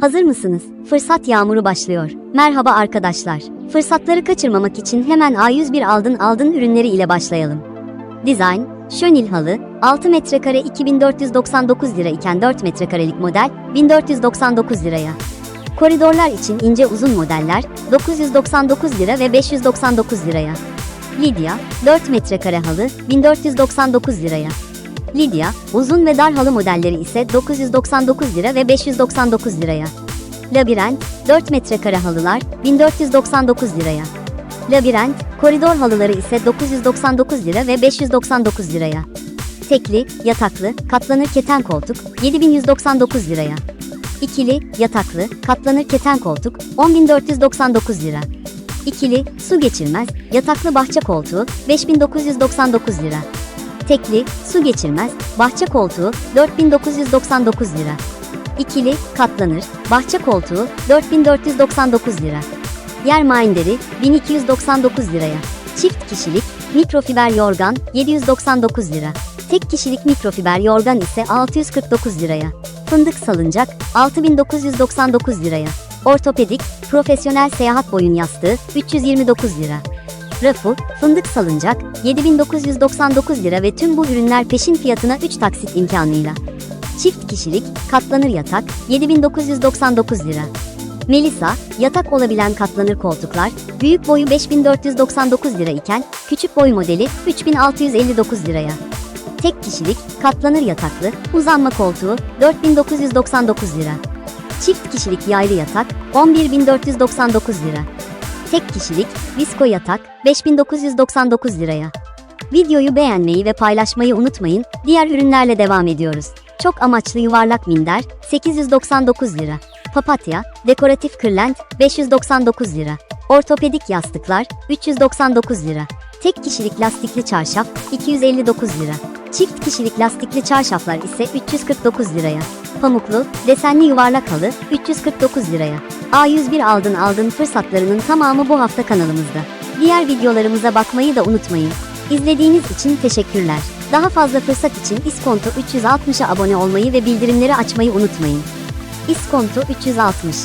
Hazır mısınız? Fırsat yağmuru başlıyor. Merhaba arkadaşlar. Fırsatları kaçırmamak için hemen A101 aldın aldın ürünleri ile başlayalım. Design, şönil halı, 6 metrekare 2499 lira iken 4 metrekarelik model 1499 liraya. Koridorlar için ince uzun modeller 999 lira ve 599 liraya. Lidya, 4 metrekare halı 1499 liraya. Lidya, uzun ve dar halı modelleri ise 999 lira ve 599 liraya. Labirent, 4 metrekare halılar 1499 liraya. Labirent, koridor halıları ise 999 lira ve 599 liraya. Tekli, yataklı, katlanır keten koltuk 7199 liraya. İkili, yataklı, katlanır keten koltuk 10499 lira. İkili, su geçirmez, yataklı bahçe koltuğu 5999 lira. Tekli, su geçirmez, bahçe koltuğu 4999 lira. İkili, katlanır, bahçe koltuğu 4499 lira. Yer minderi 1299 liraya. Çift kişilik, mikrofiber yorgan 799 lira. Tek kişilik mikrofiber yorgan ise 649 liraya. Fındık salıncak 6999 liraya. Ortopedik, profesyonel seyahat boyun yastığı 329 lira. Rafu, fındık salıncak 7999 lira ve tüm bu ürünler peşin fiyatına 3 taksit imkanıyla. Çift kişilik, katlanır yatak 7999 lira. Melisa, yatak olabilen katlanır koltuklar, büyük boyu 5499 lira iken, küçük boy modeli 3659 liraya. Tek kişilik, katlanır yataklı, uzanma koltuğu 4999 lira. Çift kişilik yaylı yatak 11499 lira. Tek kişilik, visko yatak 5999 liraya. Videoyu beğenmeyi ve paylaşmayı unutmayın. Diğer ürünlerle devam ediyoruz. Çok amaçlı yuvarlak minder 899 lira. Papatya, dekoratif kırlent 599 lira. Ortopedik yastıklar 399 lira. Tek kişilik lastikli çarşaf 259 lira. Çift kişilik lastikli çarşaflar ise 349 liraya. Pamuklu, desenli yuvarlak halı 349 liraya. A101 aldın aldın fırsatlarının tamamı bu hafta kanalımızda. Diğer videolarımıza bakmayı da unutmayın. İzlediğiniz için teşekkürler. Daha fazla fırsat için İskonto 360'a abone olmayı ve bildirimleri açmayı unutmayın. İskonto 360